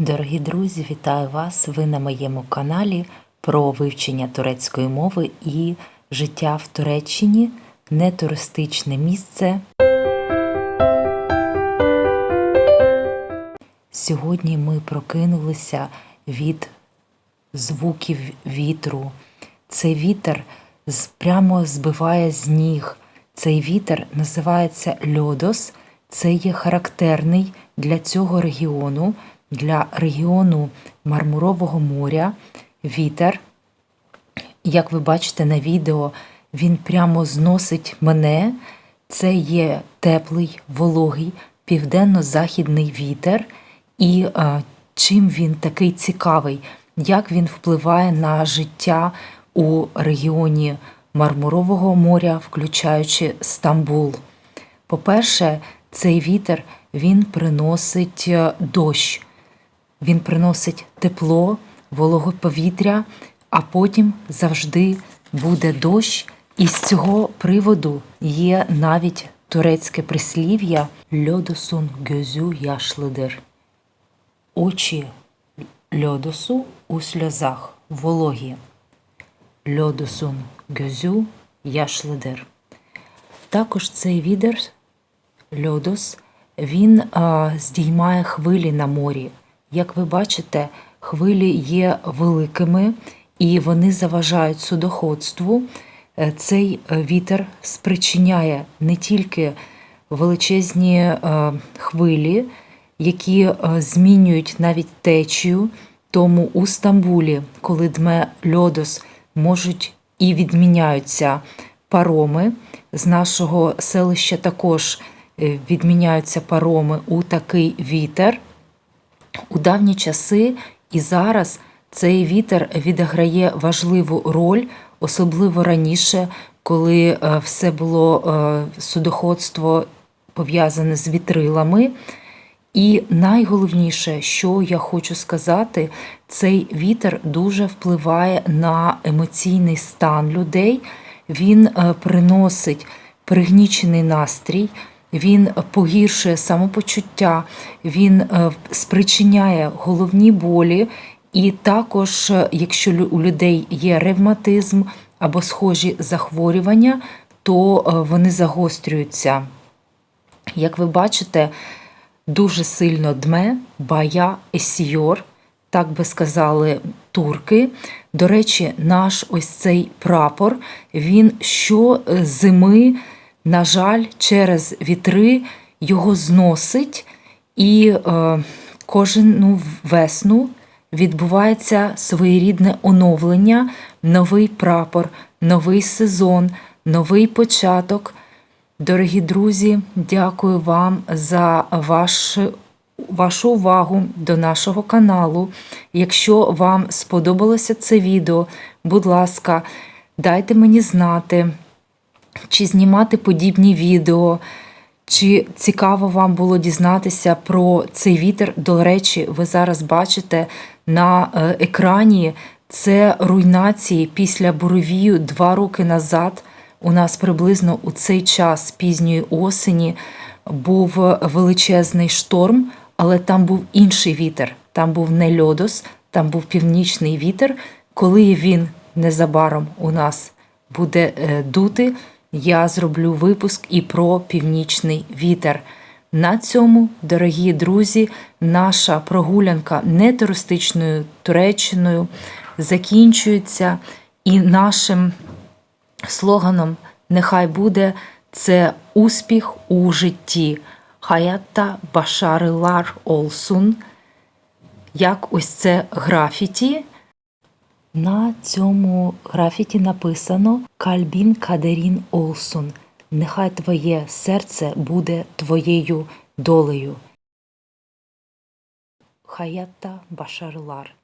Дорогі друзі, вітаю вас! Ви на моєму каналі про вивчення турецької мови і життя в Туреччині, не туристичне місце. Сьогодні ми прокинулися від звуків вітру. Цей вітер прямо збиває з ніг. Цей вітер називається льодос. Це є характерний для цього регіону, для регіону Мармурового моря. Вітер, як ви бачите на відео, він прямо зносить мене. Це є теплий, вологий, південно-західний вітер. І е, чим він такий цікавий, як він впливає на життя у регіоні Мармурового моря, включаючи Стамбул. По-перше, цей вітер він приносить е, дощ, він приносить тепло, вологе повітря, а потім завжди буде дощ. І з цього приводу є навіть турецьке прислів'я льодосун gözü yaşlıdır. Очі льодосу у сльозах вологі. Льодосун gözü yaşlıdır. Також цей відер льодос, він а, здіймає хвилі на морі. Як ви бачите, хвилі є великими і вони заважають судоходству. Е, Цей е, вітер спричиняє не тільки величезні е, хвилі, які змінюють навіть течію. Тому у Стамбулі, коли дме льодос, можуть і відміняються пароми. З нашого селища також відміняються пароми у такий вітер. У давні часи і зараз цей вітер відіграє важливу роль, особливо раніше, коли е, все було е, судоходство пов'язане з вітрилами. І найголовніше, що я хочу сказати, цей вітер дуже впливає на емоційний стан людей. Він е, приносить пригнічений настрій, він погіршує самопочуття, він е, спричиняє головні болі. І також, е, якщо у людей є ревматизм або схожі захворювання, то е, вони загострюються. Як ви бачите, дуже сильно дме, бая, есіор, так би сказали турки. До речі, наш ось цей прапор, він щозими, на жаль, через вітри його зносить, і е, кожну весну відбувається своєрідне оновлення, новий прапор, новий сезон, новий початок. Дорогі друзі, дякую вам за ваш, вашу увагу до нашого каналу. Якщо вам сподобалося це відео, будь ласка, дайте мені знати, чи знімати подібні відео, чи цікаво вам було дізнатися про цей вітер. До речі, ви зараз бачите на е, екрані це руйнації після буровію два роки назад. У нас приблизно у цей час пізньої осені був величезний шторм, але там був інший вітер. Там був не льодос, там був північний вітер. Коли він незабаром у нас буде е, дути, я зроблю випуск і про північний вітер. На цьому, дорогі друзі, наша прогулянка не туристичною Туреччиною закінчується і нашим слоганом нехай буде це успіх у житті. Хаятта Башарилар Олсун. Як ось це графіті. На цьому графіті написано Кальбін Кадерін Олсун. Нехай твоє серце буде твоєю долею. Хаятта Башарлар.